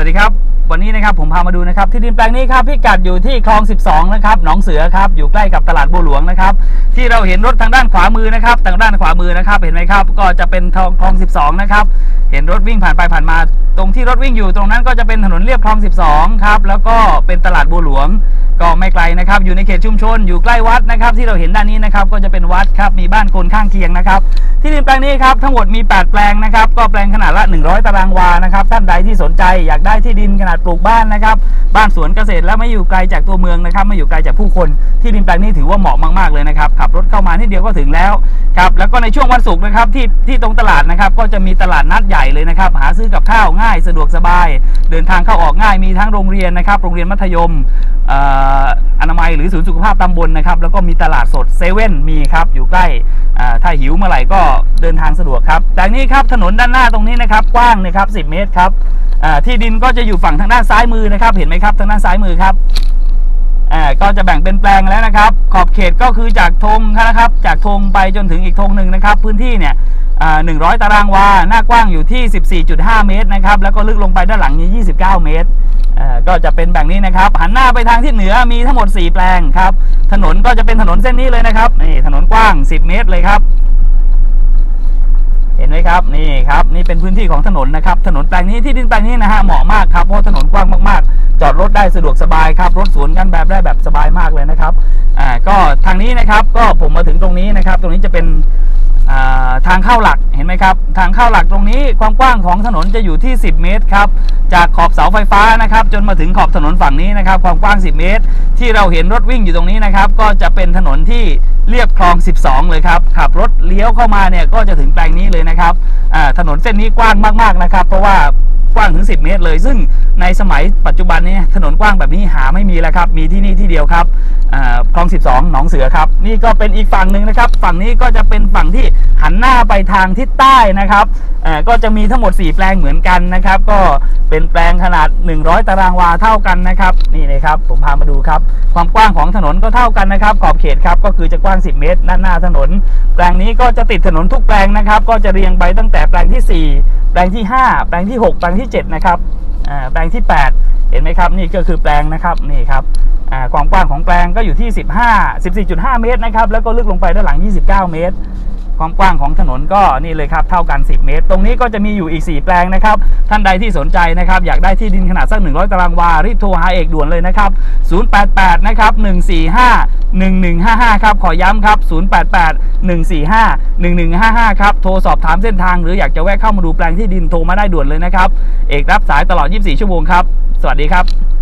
วัสดีครับ วันนี้นะครับผมพามาดูนะครับที่ดินแปลงนี้ครับพิกัดอยู่ที่คลอง 12 นะครับหนองเสือครับอยู่ใกล้กับตลาดบัวหลวงนะครับที่เราเห็นรถทางด้านขวามือนะครับทางด้านขวามือนะครับเห็นไหมครับ ก็จะเป็นคลองคลอง12 นะครับเห็นรถวิ่งผ่านไปผ่านมา ตรงที่รถวิ่งอยู่ตรงนั้นก็จะเป็นถนนเลียบคลอง 12 ครับแล้วก็เป็นตลาดบัวหลวง ก็ไม่ไกลนะครับ อยู่ในเขตชุมชน อยู่ใกล้วัดนะครับ ที่เราเห็นด้านนี้นะครับ ก็จะเป็นวัดครับ มีบ้านคนข้างเคียงนะครับ ที่ดินแปลงนี้ครับ ทั้งหมดมี 8 แปลงนะครับ ก็แปลงขนาดละ 100 ตารางวา นะครับ ท่านใดที่สนใจอยากได้ที่ดินขนาดปลูกบ้านนะครับ บ้านสวนเกษตรและไม่อยู่ไกลจากตัวเมืองนะครับ ไม่อยู่ไกลจากผู้คน ที่ดินแปลงนี้ถือว่าเหมาะมากๆเลยนะครับ ขับรถเข้ามานิดเดียวก็ถึงแล้ว ครับ แล้วก็ในช่วงวันศุกร์นะครับ ที่ที่ตรงตลาดนะครับ ก็จะมีตลาดนัดใหญ่เลยนะครับ หาซื้อกับข้าวง่าย สะดวกสบาย เดินทางเข้าออกง่าย มีทั้งโรงเรียนนะครับ โรงเรียนมัธยมเอ่ออนามัยหรือศูนย์สุขภาพตำบลนะครับ แล้วก็มีตลาดสดเซเว่นมีครับ อยู่ใกล้อ่าถ้าหิวเมื่อไหร่ก็เดินทางสะดวกครับจากนี้ครับถนนด้านหน้าตรงนี้นะครับ กว้างนะครับ10 เมตรครับที่ดินก็จะอยู่ฝั่งทางด้านซ้ายมือนะครับ เห็นไหมครับทางด้านซ้ายมือครับก็จะแบ่งเป็นแปลงแล้วนะครับ ขอบเขตก็คือจากธงนะครับ จากธงไปจนถึงอีกธงหนึ่งนะครับ พื้นที่เนี่ยอ่า100ตารางวา หน้ากว้างอยู่ที่ 14.5 เมตรนะครับ แล้วก็ลึกลงไปด้านหลังนี้29 เมตร ก็จะเป็นแบบนี้นะครับ หันหน้าไปทางทิศเหนือมีทั้งหมด 4 แปลงครับ ถนนก็จะเป็นถนนเส้นนี้เลยนะครับนี่ถนนกว้าง 10 เมตรเลยครับเห็นไหมครับนี่ครับนี่เป็นพื้นที่ของถนนนะครับ ถนนแปลงนี้ที่ดินแปลงนี้นะฮะเหมาะมากครับเพราะถนนกว้างมากๆ จอดรถได้สะดวกสบายครับรถสวนกันแบบได้แบบสบายมากเลยนะครับอ่าก็ทางนี้นะครับก็ผมมาถึงตรงนี้นะครับ ตรงนี้จะเป็น ทางเข้าหลักเห็นไหมครับ ทางเข้าหลักตรงนี้ความกว้างของถนนจะอยู่ที่ 10 เมตรครับจากขอบเสาไฟฟ้านะครับ จนมาถึงขอบถนนฝั่งนี้นะครับ ความกว้าง 10 เมตร ที่เราเห็นรถวิ่งอยู่ตรงนี้นะครับ ก็จะเป็นถนนที่เรียบคลอง 12 เลยครับขับรถเลี้ยวเข้ามาเนี่ยก็จะถึงแปลงนี้เลยนะครับถนนเส้นนี้กว้างมากๆนะครับ เพราะว่า กว้างถึง 10 เมตรเลย ซึ่งในสมัยปัจจุบันนี้ถนนกว้างแบบนี้หาไม่มีแล้วครับ มีที่นี่ที่เดียวครับอ่าคลอง 12 หนองเสือครับ นี่ก็เป็นอีกฝั่งหนึ่งนะครับ ฝั่งนี้ก็จะเป็นฝั่งที่หันหน้าไปทางทิศใต้นะครับ อ่าก็จะมีทั้งหมด 4 แปลงเหมือนกันนะครับ ก็เป็นแปลงขนาด 100 ตารางวาเท่ากันนะครับ นี่นะครับผมพามาดูครับ ความกว้างของถนนก็เท่ากันนะครับ ขอบเขตครับก็คือจะกว้าง 10 เมตรด้านหน้าถนน แปลงนี้ก็จะติดถนนทุกแปลงนะครับ ก็จะเรียงไปตั้งแต่แปลงที่ 4 แปลงที่ 5 แปลงที่ 6 แปลงที่ 7 นะครับอ่าแปลงที่ 8 เห็นไหมครับ นี่ก็คือแปลงนะครับนี่ครับความกว้างของแปลงก็อยู่ที่ 15 14.5 เมตรนะครับ แล้วก็ลึกลงไปด้านหลัง 29 เมตร ความกว้างของถนนก็นี่เลยครับเท่ากัน 10 เมตร ตรงนี้ก็จะมีอยู่อีก 4 แปลงนะครับ ท่านใดที่สนใจนะครับอยากได้ที่ดินขนาดสัก 100 ตารางวา รีบโทรหาเอกด่วนเลยนะครับ 088 นะครับ 145 1155 ครับ ขอย้ำครับ 088 145 1155 ครับ โทรสอบถามเส้นทางหรืออยากจะแวะเข้ามาดูแปลงที่ดินโทรมาได้ด่วนเลยนะครับ เอกรับสายตลอด 24 ชั่วโมงครับ สวัสดีครับ